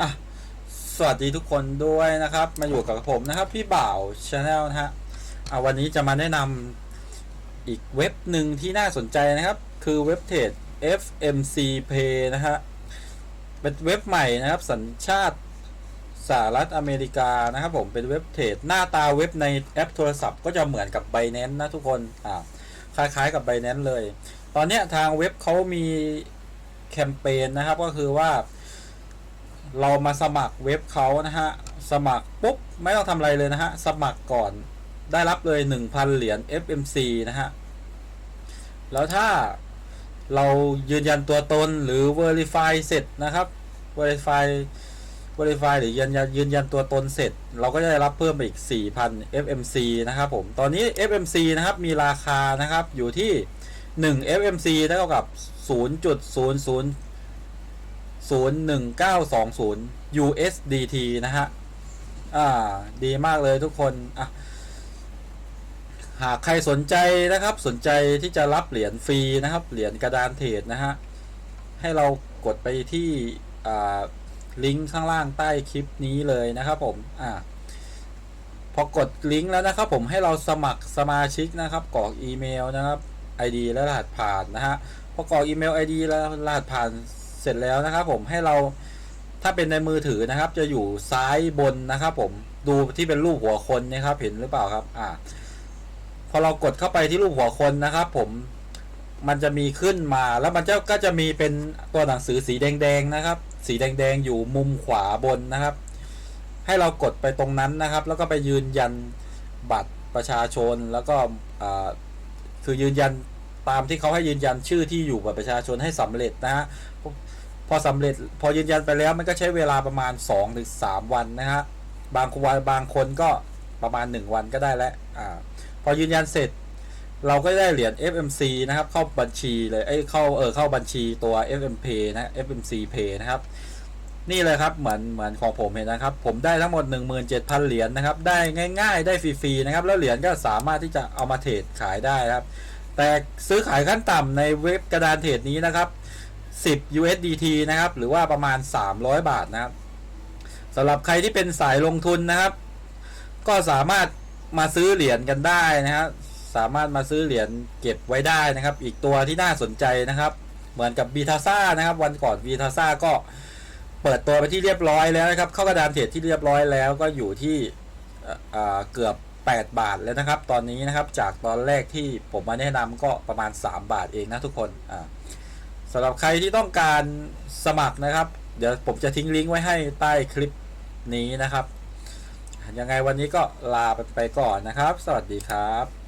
อะสวัสดีทุกคนด้วยนะครับ มาอยู่กับผมนะครับพี่บ่าวชาแนลนะฮะอะวันนี้จะมาแนะนำอีกเว็บหนึ่งที่น่าสนใจนะครับ คือเว็บเทรด FMC Pay นะฮะเป็นเว็บใหม่นะครับ สัญชาติสหรัฐอเมริกานะครับผมเป็นเว็บเทรดหน้าตาเว็บในแอปโทรศัพท์ก็จะเหมือนกับ Binance นะทุกคนอ่าคล้ายๆกับ Binance เลย ตอนนี้ทางเว็บเขามีแคมเปญนะครับก็คือว่า เรามาสมัครเว็บเขานะฮะ สมัครปุ๊บไม่ต้องทำอะไรเลยนะฮะ สมัครก่อนได้รับเลย 1,000 เหรียญ FMC นะฮะ แล้วถ้าเรายืนยันตัวตนหรือ Verify เสร็จนะครับ Verify Verify หรือยืนยันยืนยันตัวตนเสร็จ เราก็จะได้รับเพิ่มไปอีก 4,000 FMC นะครับผม ตอนนี้ FMC นะครับมีราคานะครับอยู่ที่ 1 FMC เท่ากับ 0.00 01920 USDT นะฮะ อ่า ดีมากเลยทุกคน อะ หากใครสนใจนะครับ สนใจที่จะรับเหรียญฟรีนะครับ เหรียญกระดานเทรดนะฮะ ให้เรากดไปที่ อ่า ลิงก์ข้างล่างใต้คลิปนี้เลยนะครับผม อ่าพอกดลิงก์แล้วนะครับผมให้เราสมัครสมาชิกนะครับกรอกอีเมลนะครับ ID และรหัสผ่านนะฮะพอกรอกอีเมล ID และรหัสผ่าน สร็จแล้วนะครับ ผมให้เราถ้าเป็นในมือถือนะครับ จะอยู่ซ้ายบนนะครับ ผมดูที่เป็นรูปหัวคนนะครับเห็นหรือเปล่าครับ อ่า พอเรากดเข้าไปที่รูปหัวคนนะครับ ผมมันจะมีขึ้นมาแล้วมันจะก็จะมีเป็นตัวหนังสือสีแดงๆนะครับ สีแดงๆอยู่มุมขวาบนนะครับ ให้เรากดไปตรงนั้นนะครับ แล้วก็ไปยืนยันบัตรประชาชนแล้วก็คือยืนยัน ตามที่เขาให้ยืนยันชื่อที่อยู่บัตรประชาชนให้สำเร็จนะฮะพอสำเร็จพอยืนยันไปแล้วมันก็ใช้เวลาประมาณ2ถึง3วันนะฮะบางวันบางคนก็ประมาณ 1 วันก็ได้แล้วอ่าพอยืนยันเสร็จเราก็ได้เหรียญ FMC นะครับ เข้าบัญชีเลยเอ้เข้าเออเข้าบัญชีตัว FMP นะ FMC Pay นะครับ นี่เลยครับเหมือนเหมือนของผมเห็นนะครับ ผมได้ทั้งหมด 17,000 เหรียญนะครับ ได้ง่าย ๆ ได้ฟรีๆนะครับ แล้วเหรียญก็สามารถที่จะเอามาเทรดขายได้ครับ แต่ซื้อขายขั้นต่ำในเว็บกระดานเทรดนี้นะครับ10 USDT นะครับ หรือว่าประมาณ 300 บาทนะครับสำหรับใครที่เป็นสายลงทุนนะครับ ก็สามารถมาซื้อเหรียญกันได้นะครับสามารถมาซื้อเหรียญเก็บไว้ได้นะครับ อีกตัวที่น่าสนใจนะครับ เหมือนกับบีทาซ่านะครับ วันก่อนบีทาซ่าก็เปิดตัวไปที่เรียบร้อยแล้วนะครับ เข้ากระดานเทรดที่เรียบร้อยแล้วก็อยู่ที่เอ่ออ่าเกือบ 8 บาทแล้วนะครับ ตอนนี้นะครับจากตอนแรกที่ผมมาแนะนำก็ประมาณ 3 บาทเองนะทุกคนอ่าสำหรับใครที่ต้องการสมัครนะครับ เดี๋ยวผมจะทิ้งลิงก์ไว้ให้ใต้คลิปนี้นะครับ ยังไงวันนี้ก็ลาไปก่อนนะครับ สวัสดีครับ